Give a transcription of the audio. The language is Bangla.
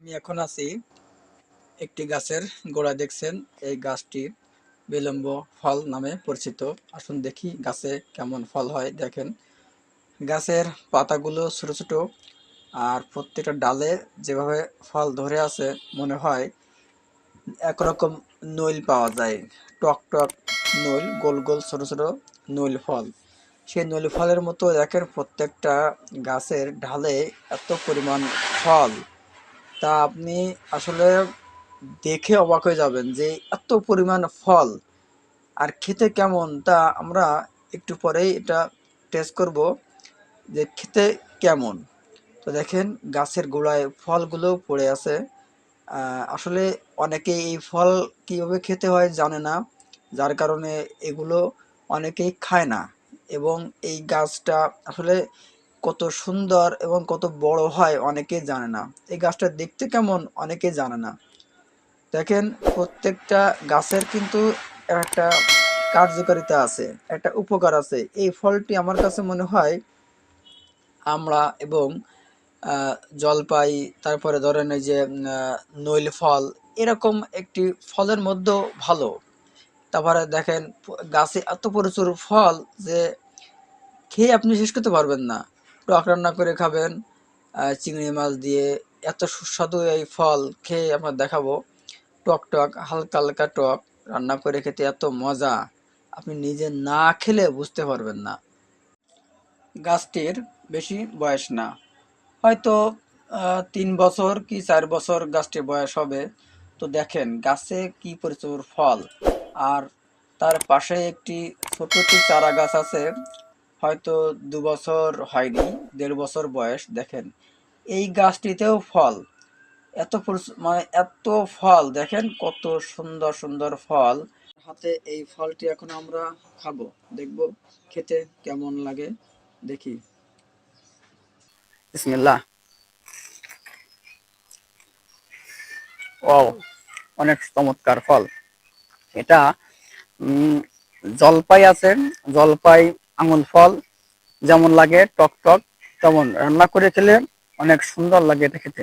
আমি এখন আছি একটি গাছের গোড়া দেখছেন? এই গাছটি বিলম্ব ফল নামে পরিচিত। আসুন দেখি গাছে কেমন ফল হয়, দেখেন। গাছের পাতাগুলো ছোটো ছোটো, আর প্রত্যেকটা ডালে যেভাবে ফল ধরে আছে, মনে হয় একরকম নইল পাওয়া যায়। টক টক নইল, গোল গোল ছোটো ছোটো নইল ফল। সেই নইল ফলের মতো দেখেন প্রত্যেকটা গাছের ঢালে এত পরিমাণ ফল। তা আপনি আসলে দেখে অবাক হয়ে যাবেন যে এত পরিমাণ ফল আর খেতে কেমন? তা আমরা একটু পরেই এটা টেস্ট করব যে খেতে কেমন। তো দেখেন গাছের গোড়ায় ফলগুলো পড়ে আছে। আসলে অনেকে এই ফল কীভাবে খেতে হয় জানে না। যার কারণে এগুলো অনেকেই খায় না। এবং এই গাছটা আসলে কত সুন্দর এবং কত বড় হয় অনেকে জানে না। এই গাছটা দেখতে কেমন অনেকে জানে না। দেখেন, প্রত্যেকটা গাছের কিন্তু একটা কার্যকারিতা আছে, একটা উপকার আছে। এই ফলটি আমার কাছে মনে হয় আমরা এবং জলপাই, তারপরে ধরেন এই যে নইল ফল, এরকম একটি ফলের মধ্যেও ভালো। তারপরে দেখেন, গাছে এত প্রচুর ফল যে খেয়ে আপনি শেষ করতে পারবেন না। টক রান্না করে খাবেন চিংড়ি মাছ দিয়ে। এত সুস্বাদু এই ফল খেয়ে আমরা দেখাবো। টক টক, হালকা হালকা টক রান্না করে খেতে এত মজা। আপনি নিজে না খেলে বুঝতে পারবেন না। গাছটির বেশি বয়স না। হয়তো তিন বছর কি চার বছর গাছটির বয়স হবে। তো দেখেন গাছে কি প্রচুর ফল। আর তার পাশে একটি ছোট চারা গাছ আছে। হয়তো দু বছর হয়নি, দেড় বছর বয়স, দেখেন। এই গাছটিতেও ফল। এত মানে এত ফল, দেখেন কত সুন্দর সুন্দর ফল। হাতে এই ফলটি এখন আমরা খাব, দেখব খেতে কেমন লাগে, দেখি। ও অনেক চমৎকার ফল। এটা জলপাই আছে, জলপাই আঙুল ফল যেমন লাগে, টক টক, তেমন রান্না করে খেলে অনেক সুন্দর লাগে এটা খেতে।